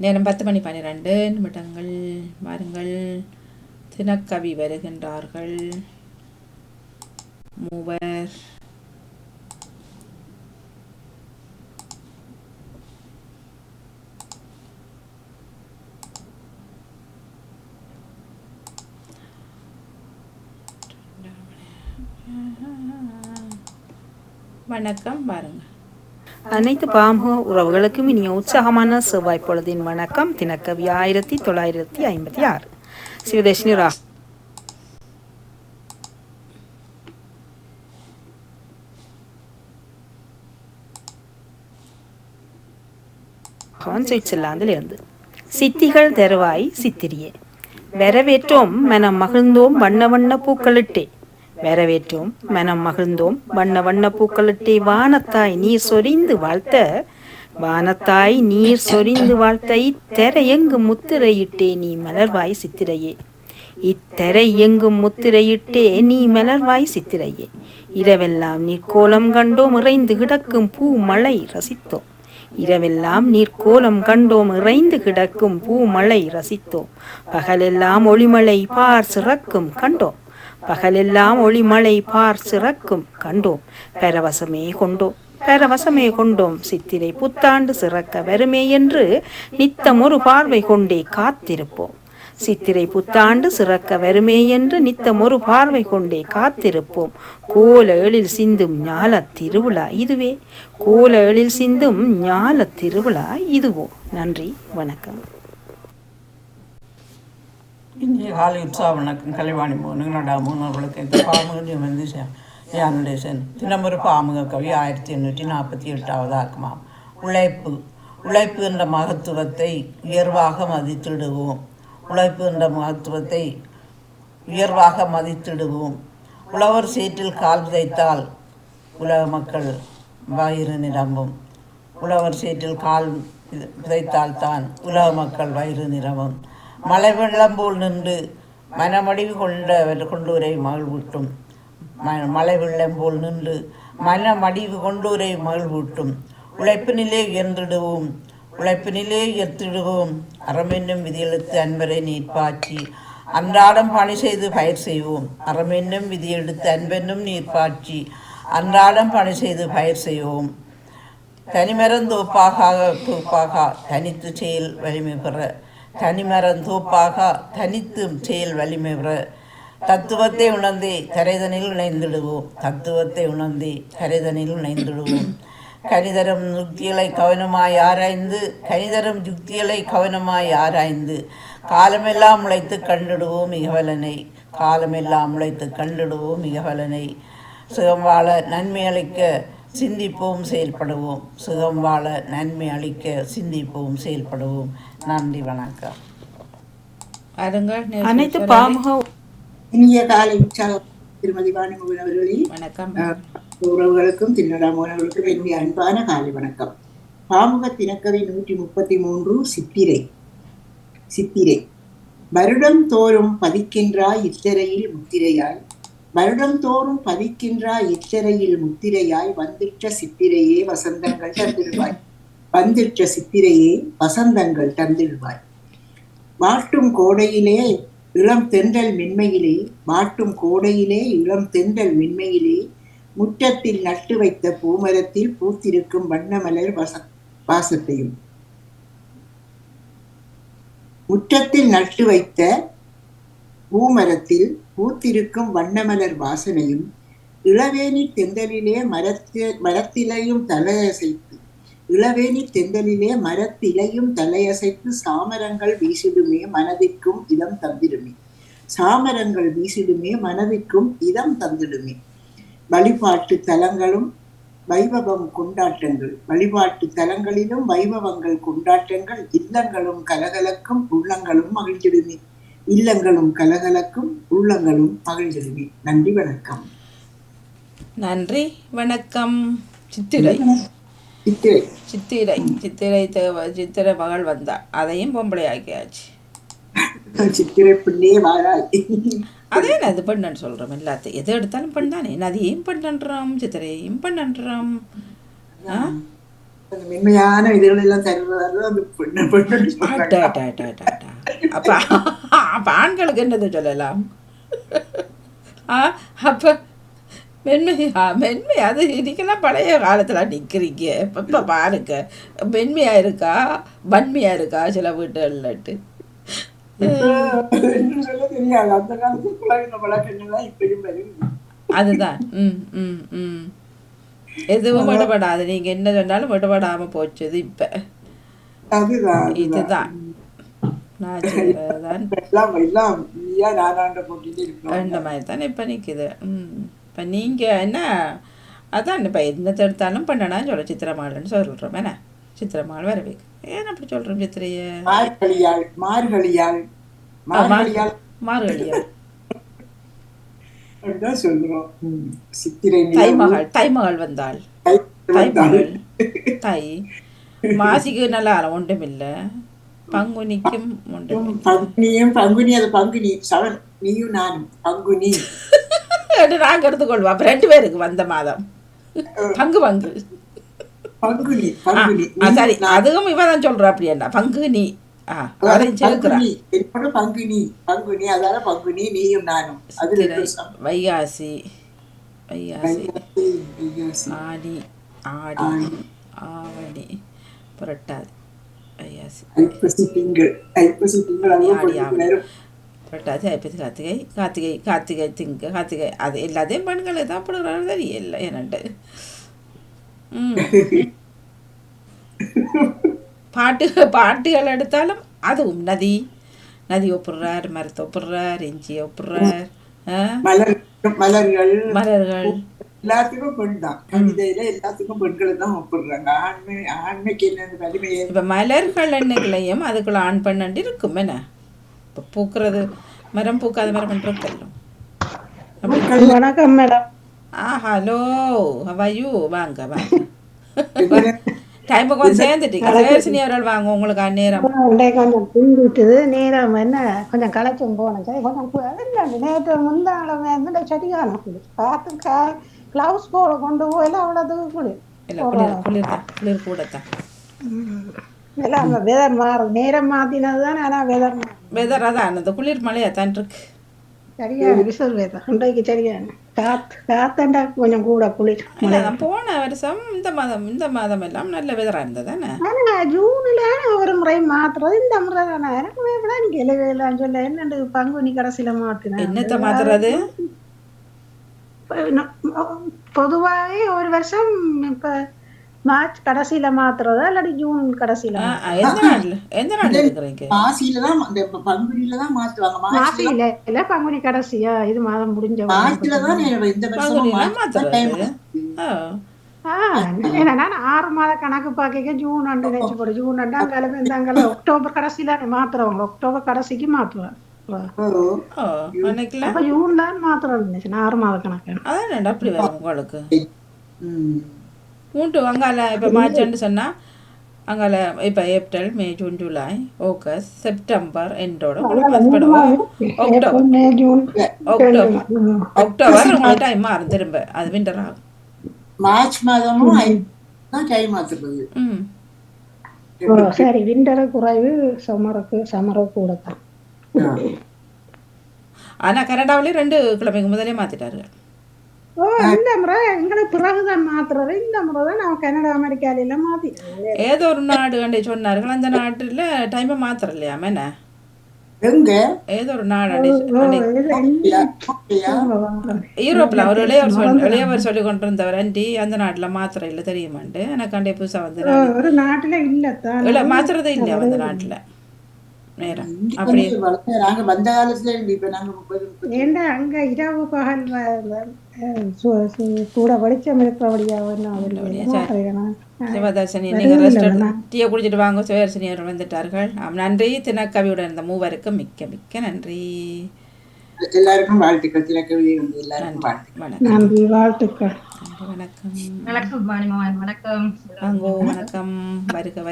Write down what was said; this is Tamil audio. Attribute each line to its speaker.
Speaker 1: நேரம் பத்து மணி பன்னிரெண்டு நிமிடங்கள் வாருங்கள். தினக்கவி வருகின்றார்கள். மூவர். வணக்கம் பாருங்க
Speaker 2: அனைத்து பாமக உறவுகளுக்கும் இனிய உற்சாகமான செவ்வாய் பொழுதின் வணக்கம். தினக்கவி ஆயிரத்தி தொள்ளாயிரத்தி ஐம்பத்தி ஆறு. சிவதேஷினி ரா சுவிட்சர்லாந்தில் இருந்து சித்திகள் தருவாய் சித்திரியே. வரவேற்றோம் மனம் மகிழ்ந்தோம் வண்ண வண்ண பூக்களிட்டே. வரவேற்றோம். மனம் மகிழ்ந்தோம். வண்ண வண்ண பூக்களிட்டே வானத்தாய் நீர் சொரிந்து வாழ்த்த. வானத்தாய் நீர் சொரிந்து வாழ்த்த. இத்தரை எங்கு முத்திரையிட்டே நீ மலர்வாய் சித்திரையே. இத்தரை எங்கும் முத்திரையிட்டே நீ மலர்வாய் சித்திரையே. இரவெல்லாம் நீர் கோலம் கண்டோம் இறைந்து கிடக்கும் பூ மழை ரசித்தோம். இரவெல்லாம் நீர் கோலம் கண்டோம் இறைந்து கிடக்கும் பூ மழை ரசித்தோம். பகலெல்லாம் ஒளிமலை பார் சிறக்கும் கண்டோம். பகலெல்லாம் ஒளிமலை பார் சிறக்கும் கண்டோம். பரவசமே கொண்டோம். பரவசமே கொண்டோம். சித்திரை புத்தாண்டு சிறக்க வருமே என்று நித்தம் ஒரு பார்வை கொண்டே காத்திருப்போம். சித்திரை புத்தாண்டு சிறக்க வருமே என்று நித்தம் ஒரு பார்வை கொண்டே காத்திருப்போம். கோல எழில் சிந்தும் ஞால திருவிழா இதுவே. கோல எழில் சிந்தும் ஞால திருவிழா இதுவோ. நன்றி. வணக்கம்.
Speaker 3: இந்திய காலை உற்சாக வணக்கம். கலைவாணி மூணுங்களோட மூணவர்களுக்கு இந்த பாமுக வந்து யானுடைய தினமொரு பாமுக கவி ஆயிரத்தி எண்ணூற்றி நாற்பத்தி எட்டாவது ஆக்கமாம் உழைப்பு. உழைப்பு என்ற மகத்துவத்தை உயர்வாக மதித்திடுவோம். உழைப்பு என்ற மகத்துவத்தை உயர்வாக மதித்திடுவோம். உழவர் சீற்றில் கால் விதைத்தால் உலக மக்கள் வயிறு நிரம்பும். உழவர் சீற்றில் கால் விதைத்தால் தான் உலக மக்கள் வயிறு நிரம்பும். மழை வெள்ளம் போல் நின்று மனமடிவு கொண்ட கொண்டூரை மகிழ்வூட்டும். ம மலை வெள்ளம் போல் நின்று மனமடிவு கொண்டூரை மகிழ்வூட்டும். உழைப்பினிலே உயர்ந்திடுவோம். உழைப்பினிலே உயர்த்திடுவோம். அறமென்னும் விதியெழுத்து அன்பரை நீர்ப்பாய்ச்சி அன்றாடம் பணி செய்து பயிர் செய்வோம். அறமென்னும் விதியெடுத்து அன்பென்னும் நீர்ப்பாய்ச்சி அன்றாடம் பணி செய்து பயிர் செய்வோம். தனிமரந்தோப்பாக தோப்பாக தனித்து செயல் வலிமை பெற தனிமரம் தோப்பாக செயல் வலிமை பெற தத்துவத்தை உணர்ந்தே கரைதனில் இணைந்திடுவோம். தத்துவத்தை உணர்ந்தே கரைதனில் இணைந்திடுவோம். கனிதரும் யுக்திகளை கவனமாய் ஆராய்ந்து கனிதரும் யுக்திகளை கவனமாய் ஆராய்ந்து காலமெல்லாம் உழைத்து கண்டிடுவோம் மிகவலனை காலமெல்லாம் உழைத்து கண்டிடுவோம் மிகவலனை சுகம் வாழ நன்மை அளிக்க சிந்திப்போம் செயல்படுவோம். சுகம் வாழ நன்மை அளிக்க சிந்திப்போம் செயல்படுவோம். நன்றி வணக்கம்.
Speaker 2: அனைத்து. பாமுக
Speaker 4: இனிய காலை உற்சாகம் திருமதி வாணிமோகன் அவர்களே.
Speaker 1: வணக்கம்.
Speaker 4: உறவுகளுக்கும் தின்னடாமோகன் அவர்களுக்கும் என்னுடைய அன்பான காலை வணக்கம். பாமுக தினக்கதை நூற்றி முப்பத்தி மூன்று சித்திரை. சித்திரை. வருடம் தோறும் பதிக்கின்றாய் இத்திரையில் முத்திரையாய். வருடந்தோறும் பதிக்கின்றா பதிக்கின்றாய் முத்திரையாய் வந்திட்ட சித்திரையே வசந்தங்கள் தந்திடுவாய். வந்திட்ட சித்திரையே வசந்தங்கள் தந்திடுவாய். வாட்டும் கோடையிலே இளம் தென்றல் மென்மையிலே வாட்டும் கோடையிலே இளம் தென்றல் மென்மையிலே முற்றத்தில் நட்டு வைத்த பூமரத்தில் பூத்திருக்கும் வண்ணமலர் வச வாசத்தையும். முற்றத்தில் நட்டு வைத்த பூமரத்தில் பூத்திருக்கும் வண்ணமலர் வாசனையும் இளவேணி தெந்தலிலே மரத்து மரத்திலையும் தலையசைத்து இளவேணி தெந்தலிலே மரத்திலையும் தலையசைத்து சாமரங்கள் வீசிடுமே மனதிற்கும் இதம் தந்திடுமே. சாமரங்கள் வீசிடுமே மனதிற்கும் இதம் தந்திடுமே. வழிபாட்டு தலங்களும் வைபவம் கொண்டாட்டங்கள் வழிபாட்டு தலங்களிலும் வைபவங்கள் கொண்டாட்டங்கள் இல்லங்களும் கலகலக்கும் உள்ளங்களும் மகிழ்ந்திடுமே. இல்லங்களும் கலகலக்கும் உள்ளங்களும் மகிழ்ந்திடுமே நன்றி வணக்கம்.
Speaker 1: நன்றி வணக்கம். சித்திரை. சித்திரை. சித்திரை. தேவ சித்திரை மகள் வந்தா அதையும் பொம்பளை ஆக்கியாச்சு.
Speaker 4: சித்திரை பிள்ளையே வாராய்.
Speaker 1: அதே நான் இது பெண்ணுன்னு சொல்கிறோம் எல்லாத்தையும். எது எடுத்தாலும் பெண் தானே நதியையும் பெண்ணுன்றோம் சித்திரையையும் பெண்ணுன்றோம். ஆ?
Speaker 4: அந்த மென்மையான இதுகள் எல்லாம் தருவதால
Speaker 1: அப்ப அப்ப ஆண்களுக்கு என்னது சொல்லலாம்? அப்ப மென்மை ஆ, மென்மை அது இதுக்கெல்லாம் பழைய காலத்துல நிக்கிறீங்க. இப்ப பாருங்க மென்மையா இருக்கா வன்மையா இருக்கா சில வீட்டுகள்லட்டு அதுதான். ம் ம் ம். எதுவும் விடப்படாது நீங்க என்ன சொன்னாலும் விடப்படாம போச்சுது இப்ப. இதுதான்.
Speaker 4: எல்லாம் எல்லாம் நீயா நானாண்ட போட்டுட்டு இருக்கணும்
Speaker 1: அந்த மாதிரி தானே இப்போ நிற்குது ம். இப்போ நீங்கள் என்ன? அதான் இப்போ என்னத்தை எடுத்தாலும் பண்ணலாம் சொல்ல சித்திரமாலன்னு சொல்கிறோம் என்ன? சித்திரமால் வரவேக்கு ஏன் அப்படி சொல்கிறோம் சித்திரைய?
Speaker 4: மார்கழியாள் மார்கழியாள் மார்கழியாள்.
Speaker 1: மார்கழியா
Speaker 4: அப்படிதான் சொல்றோம் ம். சித்திரை நிலவு,
Speaker 1: தைமகள் தைமகள் வந்தாள் தைமகள் தை. மாசிக்கு நல்லா ஒன்றும் இல்லை பங்குனிக்கும்
Speaker 4: பங்குனியும் பங்குனி அது பங்குனி சவன் நீயும் நானும் பங்குனி
Speaker 1: இல்லை நாங்கள் எடுத்துக்கொள்வோம் அப்போ ரெண்டு பேருக்கு வந்த மாதம் பங்கு பங்கு
Speaker 4: பங்குனி பங்குனி
Speaker 1: சரி அதுவும் இவ தான் ஆ அதையும் சேர்க்கிறா
Speaker 4: பங்குனி பங்குனி பங்குனி அதால பங்குனி நீயும் நானும்.
Speaker 1: வைகாசி வைகாசி. ஆடி ஆடி ஆவணி புரட்டாதி
Speaker 4: ஐப்பசி திங்கள் ஐப்பசி திங்கள் அதுவும்
Speaker 1: ஆடி
Speaker 4: கொஞ்சம்
Speaker 1: ஆவணி
Speaker 4: நேரம்
Speaker 1: புரட்டாதி ஐப்பசி கார்த்திகை கார்த்திகை கார்த்திகை திங்க கார்த்திகை அது எல்லாத்தையும் பெண்கள் தான் போடுறாங்க தெரியல என்னண்டு பாட்டு பாட்டுகள் எடுத்தாலும் அதுவும் நதி நதி ஒப்புடுறார் மரத்தை ஒப்புடுறார் இஞ்சி ஒப்புடுறார்
Speaker 4: மலர்கள்
Speaker 1: மலர்கள்
Speaker 4: எல்லாத்துக்கும் பெண் தான். கவிதையில எல்லாத்துக்கும் பெண்களை தான் ஒப்பிடுறாங்க. ஆண்மை ஆண்மைக்கு என்ன வலிமையை
Speaker 1: இப்போ மலர்கள் எண்ணுகளையும் அதுக்குள்ள ஆண் பெண்ணண்டு இருக்கும் என்ன? இப்போ பூக்கிறது மரம் பூக்காத மரம் இருக்குல்ல.
Speaker 2: வணக்கம் மேடம்.
Speaker 1: ஆ ஹலோ ஹவாயூ வாங்க வாங்க. டைமுக்கு வந்து சேர்ந்துட்டீங்க. சேர்சினி அவர்கள் வாங்க உங்களுக்கு அந்நேரம்
Speaker 5: கொஞ்சம் நேரம் என்ன? கொஞ்சம் களைச்சும் போனேன் கொஞ்சம் நேற்று முந்தாளம் சரியான குளி பார்த்து க்ளவுஸ் போட கொண்டு போயில அவ்வளோதுக்கு குளி
Speaker 1: இல்லை குளிர் குளிர் தான் குளிர் கூட தான்.
Speaker 5: எல்லாம் அந்த வெதர் மாறும் நேரம் மாற்றினது தானே ஆனால் வெதர்
Speaker 1: வெதர் அதான் அந்த குளிர் மழையாக தான் இருக்கு.
Speaker 5: சரியான விசல் வெதர் இன்றைக்கு சரியான காத்து காத்தண்டா கொஞ்சம் கூட குளிர்
Speaker 1: இல்லை போன வருஷம் இந்த மாதம் இந்த மாதம் எல்லாம் நல்ல வெதராக இருந்தது தானே
Speaker 5: ஜூன்ல ஒரு முறை மாத்துறது இந்த முறை தானே. எனக்கு விட கிளவிலாம் சொல்ல என்னண்டு பங்குனி கடைசியில மாத்தினேன்.
Speaker 1: என்னத்தை மாத்துறது?
Speaker 5: பொதுவாகவே ஒரு வருஷம் இப்ப மார்ச் கடைசியில மாத்துறதா இல்லாட்டி ஜூன் கடைசியில
Speaker 1: ஆ, ஆ, எந்த நாட்டில் எந்த நாட்டில் இருக்கிறீங்க
Speaker 4: மாசியில தான் அந்த பங்குனியில தான் மாத்துவாங்க
Speaker 5: மாசியில இல்ல பங்குனி கடைசியா இது மாதம் முடிஞ்ச
Speaker 4: மாசில தான் இந்த
Speaker 5: ஏன்னா நான் ஆறு மாத கணக்கு பார்க்க ஜூன் அண்டு நினைச்சு போடு ஜூன் அண்டு அங்கால இருந்தாங்கல்ல அக்டோபர் கடைசியில மாத்துறவங்க அக்டோபர் கடைசிக்கு மாத்துவேன்
Speaker 1: அன்னைக்குல
Speaker 5: அப்ப ஜூன் தான் மாத்துறது நினைச்சு ஆறு மாத கணக்கு
Speaker 1: அதான் அப்படி வரும் உங்களுக்கு. மூன்று அங்கால இப்போ மார்ச்னு சொன்னால் அங்கால இப்போ April May June July August September எண்டோட October October October உங்களுக்கு டைம் மாறும் திரும்ப அது விண்டர் ஆகும்
Speaker 4: மார்ச் மாதமும் மாத்துறது
Speaker 5: சரி விண்டரு குறைவு சம்மருக்கு சம்மரு கூட தான்
Speaker 1: ஆனால் கனடாவிலேயும் ரெண்டு கிழமைக்கு முதலே மாற்றிட்டாரு
Speaker 5: ஓ இந்த முறை எங்களுக்கு பிறகுதான் மாத்துறது இந்த முறை தான் நான் கனடா அமெரிக்கால எல்லாம் மாத்தி.
Speaker 1: ஏதோ ஒரு நாடு கண்டு சொன்னார்கள். அந்த நாட்டில் டைமை மாத்திரலையா என்ன?
Speaker 4: எங்க?
Speaker 1: ஏதோ ஒரு நாடு? யூரோப்பில் ஒரு இளையவர் சொல் இளையவர் சொல்லி கொண்டு இருந்தவர் ஆண்டி அந்த நாட்டில் மாத்திரை இல்லை தெரியுமாண்டு எனக்கு அண்டே புதுசாக வந்து
Speaker 5: ஒரு நாட்டுல
Speaker 1: இல்லை மாத்துறதே இல்லையா அந்த நாட்டில்? நேரம்
Speaker 4: இங்க
Speaker 1: அப்படி
Speaker 4: வந்து வளர்ந்த- நாங்க வந்த காலத்துல இருந்து இப்ப நாங்க முப்பது முப்பது
Speaker 5: ஏண்டா அங்க இரவு பகல் வ- அஹ் சு- சு- கூட வெளிச்சம் இருக்கிறபடியா ஒன்றும்
Speaker 1: சிவதர்ஷினி நீங்கள் ரெஸ்ட் எடுத்து டீயை குடிச்சிட்டு வாங்க. சிவதர்ஷினி அவர்கள் வந்துட்டார்கள். நன்றி. தினக்கவியுடன் இருந்த மூவருக்கும் மிக்க மிக்க நன்றி.
Speaker 4: எல்லாருக்கும் வாழ்த்துக்கள். எல்லாருக்கும்
Speaker 1: வணக்கம்.
Speaker 5: நன்றி. வாழ்த்துக்கள்.
Speaker 1: வணக்கம்.
Speaker 6: வணக்கம்
Speaker 1: வணக்கம். வருக வருக.